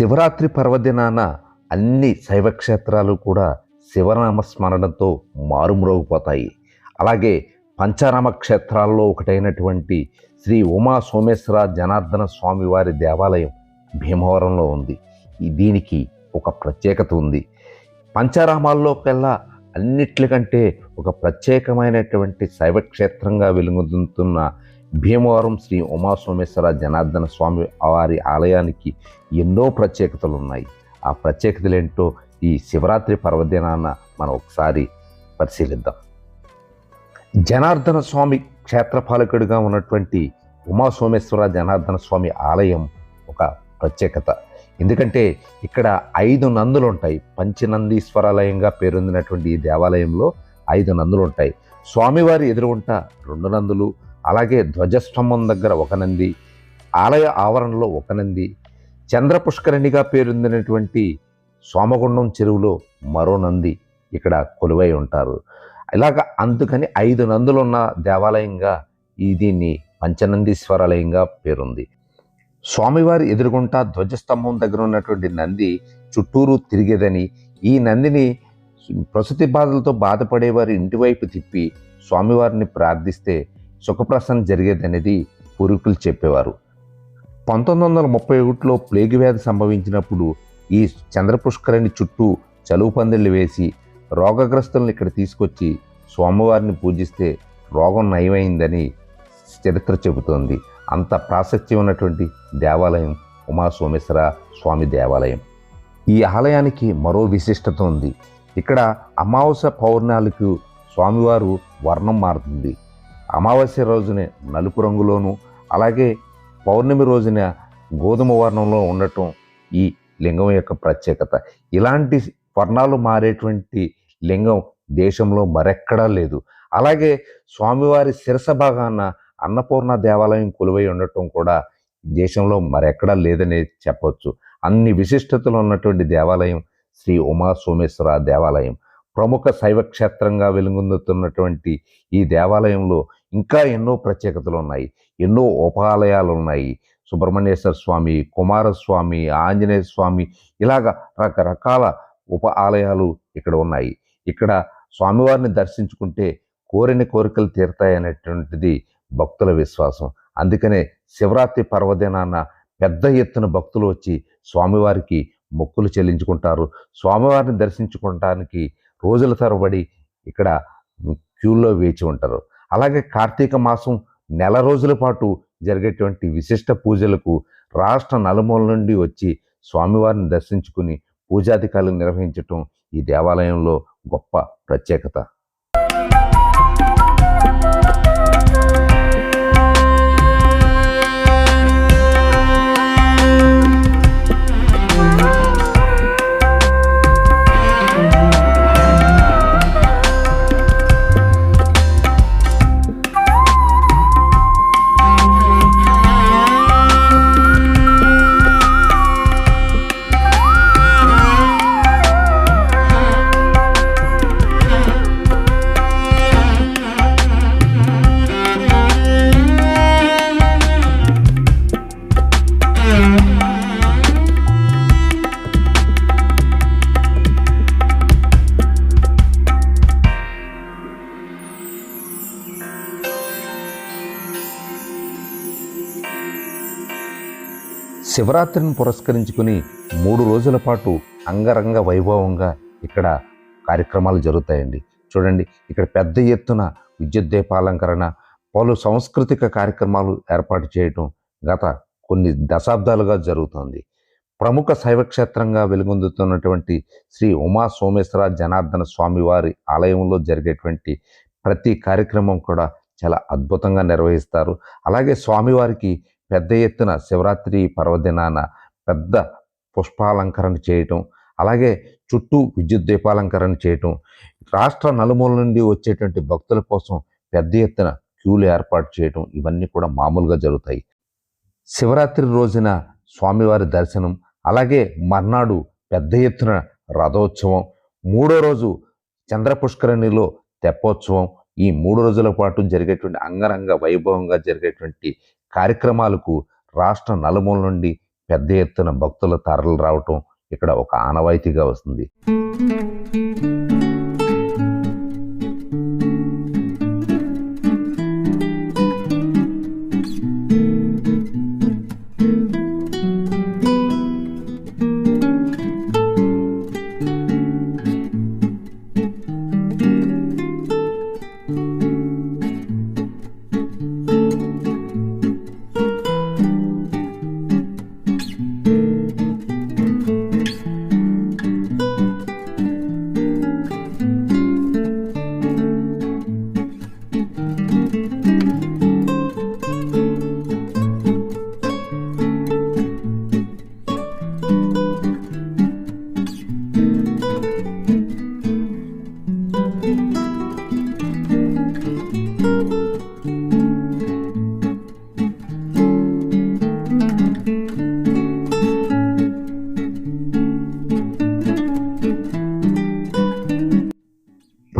శివరాత్రి పర్వదినాన అన్ని శైవ క్షేత్రాలు కూడా శివనామ స్మరణతో మారుమ్రోగిపోతాయి. అలాగే పంచారామ క్షేత్రాల్లో ఒకటైనటువంటి శ్రీ ఉమా సోమేశ్వర జనార్దన స్వామి వారి దేవాలయం భీమవరంలో ఉంది. దీనికి ఒక ప్రత్యేకత ఉంది. పంచరామాల్లో కల్లా అన్నిట్లకంటే ఒక ప్రత్యేకమైనటువంటి శైవ క్షేత్రంగా వెలుగొందుతున్న భీమవరం శ్రీ ఉమా సోమేశ్వర జనార్దన స్వామి వారి ఆలయానికి ఎన్నో ప్రత్యేకతలు ఉన్నాయి ఆ ప్రత్యేకతలు ఏంటో ఈ శివరాత్రి పర్వదినాన మనం ఒకసారి పరిశీలిద్దాం. జనార్దన స్వామి క్షేత్రపాలకుడిగా ఉన్నటువంటి ఉమా సోమేశ్వర జనార్దన స్వామి ఆలయం ఒక ప్రత్యేకత. ఎందుకంటే ఇక్కడ ఐదు నందులు ఉంటాయి పంచనందీశ్వరాలయంగా పేరొందినటువంటి ఈ దేవాలయంలో ఐదు నందులు ఉంటాయి స్వామివారి ఎదురుగుంట రెండు నందులు అలాగే ధ్వజస్తంభం దగ్గర ఒక నంది ఆలయ ఆవరణలో ఒక నంది చంద్రపుష్కరిణిగా పేరొందినటువంటి సోమగుండం చెరువులో మరో నంది ఇక్కడ కొలువై ఉంటారు. ఇలాగ అందుకని ఐదు నందులున్న దేవాలయంగా ఈ దీన్ని పంచనందీశ్వరాలయంగా పేరుంది. స్వామివారి ఎదురుగుంట ధ్వజస్తంభం దగ్గర ఉన్నటువంటి నంది చుట్టూరు తిరిగేదని ఈ నందిని ప్రసూతి బాధలతో బాధపడేవారి ఇంటివైపు తిప్పి స్వామివారిని ప్రార్థిస్తే సుఖప్రసన్న జరిగేదనేది పూర్వీకులు చెప్పేవారు. పంతొమ్మిది వందల ముప్పై ఒకటిలో ప్లేగు వ్యాధి సంభవించినప్పుడు ఈ చంద్రపుష్కరిణి చుట్టూ చలువు పందిళ్ళు వేసి రోగగ్రస్తులను ఇక్కడ తీసుకొచ్చి స్వామివారిని పూజిస్తే రోగం నయమైందని చరిత్ర చెబుతోంది. అంత ప్రాశస్త్యం ఉన్నటువంటి దేవాలయం ఉమా సోమేశ్వర స్వామి దేవాలయం. ఈ ఆలయానికి మరో విశిష్టత ఉంది. ఇక్కడ అమావాస్య పౌర్ణాలకు స్వామివారు వర్ణం మారుతుంది. అమావాస్య రోజునే నలుపు రంగులోను అలాగే పౌర్ణమి రోజున గోధుమ వర్ణంలో ఉండటం ఈ లింగం యొక్క ప్రత్యేకత. ఇలాంటి వర్ణాలు మారేటువంటి లింగం దేశంలో మరెక్కడా లేదు. అలాగే స్వామివారి శిరస భాగాన అన్నపూర్ణ దేవాలయం కొలువై ఉండటం కూడా దేశంలో మరెక్కడా లేదనే చెప్పొచ్చు. అన్ని విశిష్టతలు ఉన్నటువంటి దేవాలయం శ్రీ ఉమా సోమేశ్వర దేవాలయం. ప్రముఖ శైవ క్షేత్రంగా వెలుగొందుతున్నటువంటి ఈ దేవాలయంలో ఇంకా ఎన్నో ప్రత్యేకతలు ఉన్నాయి ఎన్నో ఉపాలయాలు ఉన్నాయి సుబ్రహ్మణ్యేశ్వర స్వామి కుమారస్వామి ఆంజనేయ స్వామి ఇలాగ రకరకాల ఉప ఆలయాలు ఇక్కడ ఉన్నాయి. ఇక్కడ స్వామివారిని దర్శించుకుంటే కోరిన కోరికలు తీరుతాయనేటువంటిది భక్తుల విశ్వాసం. అందుకనే శివరాత్రి పర్వదినాన పెద్ద ఎత్తున భక్తులు వచ్చి స్వామివారికి మొక్కులు చెల్లించుకుంటారు. స్వామివారిని దర్శించుకోవటానికి రోజుల తరబడి ఇక్కడ క్యూలో వేచి ఉంటారు. అలాగే కార్తీక మాసం నెల రోజుల పాటు జరిగేటువంటి విశిష్ట పూజలకు రాష్ట్ర నలుమూల నుండి వచ్చి స్వామివారిని దర్శించుకుని పూజాధికారులు నిర్వహించటం ఈ దేవాలయంలో గొప్ప ప్రత్యేకత. శివరాత్రిని పురస్కరించుకుని మూడు రోజుల పాటు అంగరంగ వైభవంగా ఇక్కడ కార్యక్రమాలు జరుగుతాయండి. చూడండి ఇక్కడ పెద్ద ఎత్తున విద్యుత్ దీపాలంకరణ పలు సాంస్కృతిక కార్యక్రమాలు ఏర్పాటు చేయటం గత కొన్ని దశాబ్దాలుగా జరుగుతోంది. ప్రముఖ శైవక్షేత్రంగా వెలుగొందుతున్నటువంటి శ్రీ ఉమా సోమేశ్వర జనార్దన స్వామివారి ఆలయంలో జరిగేటువంటి ప్రతి కార్యక్రమం కూడా చాలా అద్భుతంగా నిర్వహిస్తారు. అలాగే స్వామివారికి పెద్ద ఎత్తున శివరాత్రి పర్వదినాన పెద్ద పుష్పాలంకరణ చేయటం అలాగే చుట్టూ విద్యుత్ దీపాలంకరణ చేయటం రాష్ట్ర నలుమూల నుండి వచ్చేటువంటి భక్తుల కోసం పెద్ద ఎత్తున క్యూలు ఏర్పాటు చేయటం ఇవన్నీ కూడా మామూలుగా జరుగుతాయి. శివరాత్రి రోజున స్వామివారి దర్శనం అలాగే మర్నాడు పెద్ద ఎత్తున రథోత్సవం మూడో రోజు చంద్రపుష్కరణిలో తెప్పోత్సవం ఈ మూడు రోజుల పాటు జరిగేటువంటి అంగరంగ వైభవంగా జరిగేటువంటి కార్యక్రమాలకు రాష్ట్ర నలుమూల నుండి పెద్ద ఎత్తున భక్తుల తరలు రావటం ఇక్కడ ఒక ఆనవాయితీగా వస్తుంది.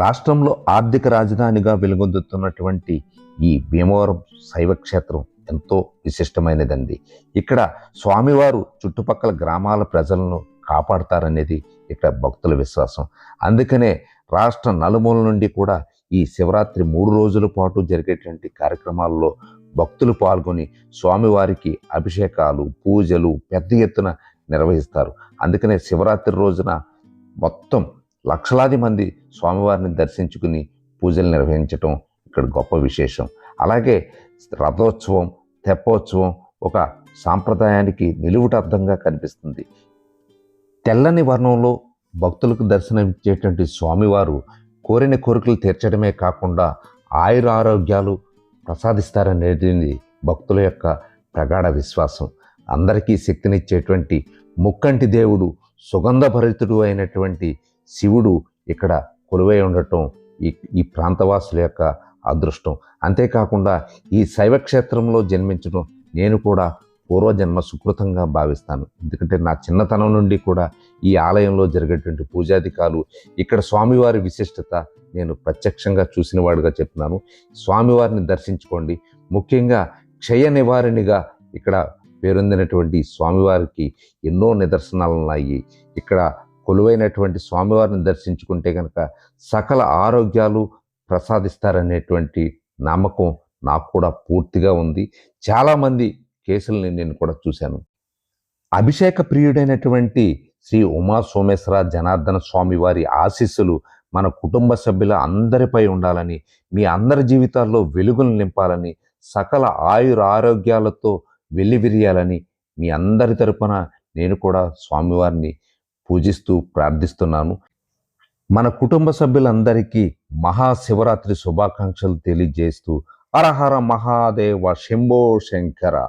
రాష్ట్రంలో ఆర్థిక రాజధానిగా వెలుగొందుతున్నటువంటి ఈ భీమవరం శైవ క్షేత్రం ఎంతో విశిష్టమైనదండి. ఇక్కడ స్వామివారు చుట్టుపక్కల గ్రామాల ప్రజలను కాపాడతారనేది ఇక్కడ భక్తుల విశ్వాసం. అందుకనే రాష్ట్ర నలుమూల నుండి కూడా ఈ శివరాత్రి మూడు రోజుల పాటు జరిగేటువంటి కార్యక్రమాల్లో భక్తులు పాల్గొని స్వామివారికి అభిషేకాలు పూజలు పెద్ద ఎత్తున నిర్వహిస్తారు. అందుకనే శివరాత్రి రోజున మొత్తం లక్షలాది మంది స్వామివారిని దర్శించుకుని పూజలు నిర్వహించటం ఇక్కడ గొప్ప విశేషం. అలాగే రథోత్సవం తెప్పోత్సవం ఒక సాంప్రదాయానికి నిలువుటర్థంగా కనిపిస్తుంది. తెల్లని వర్ణంలో భక్తులకు దర్శనమిచ్చేటువంటి స్వామివారు కోరిన కోరికలు తీర్చడమే కాకుండా ఆయుర ఆరోగ్యాలు ప్రసాదిస్తారనేది భక్తుల యొక్క ప్రగాఢ విశ్వాసం. అందరికీ శక్తినిచ్చేటువంటి ముక్కంటి దేవుడు సుగంధభరితుడు అయినటువంటి శివుడు ఇక్కడ కొలువై ఉండటం ఈ ఈ ప్రాంతవాసుల యొక్క అదృష్టం. అంతేకాకుండా ఈ శైవ క్షేత్రంలో జన్మించడం నేను కూడా పూర్వజన్మ సుకృతంగా భావిస్తాను. ఎందుకంటే నా చిన్నతనం నుండి కూడా ఈ ఆలయంలో జరిగేటువంటి పూజాధికారులు ఇక్కడ స్వామివారి విశిష్టత నేను ప్రత్యక్షంగా చూసిన వాడుగా చెప్తున్నాను. స్వామివారిని దర్శించుకోండి. ముఖ్యంగా క్షయ నివారిణిగా ఇక్కడ పేరొందినటువంటి స్వామివారికి ఎన్నో నిదర్శనాలు ఉన్నాయి ఇక్కడ కొలువైనటువంటి స్వామివారిని దర్శించుకుంటే కనుక సకల ఆరోగ్యాలు ప్రసాదిస్తారనేటువంటి నమ్మకం నాకు కూడా పూర్తిగా ఉంది. చాలామంది కేసుల్ని నేను కూడా చూశాను. అభిషేక ప్రియుడైనటువంటి శ్రీ ఉమా సోమేశ్వర జనార్దన స్వామి వారి ఆశీస్సులు మన కుటుంబ సభ్యుల అందరిపై ఉండాలని మీ అందరి జీవితాల్లో వెలుగులు నింపాలని సకల ఆయుర ఆరోగ్యాలతో వెల్లివిరియాలని మీ అందరి తరపున నేను కూడా స్వామివారిని పూజిస్తూ ప్రార్థిస్తున్నాను. మన కుటుంబ సభ్యులందరికీ మహాశివరాత్రి శుభాకాంక్షలు తెలియజేస్తూ హరహర మహాదేవ శంభో శంకర.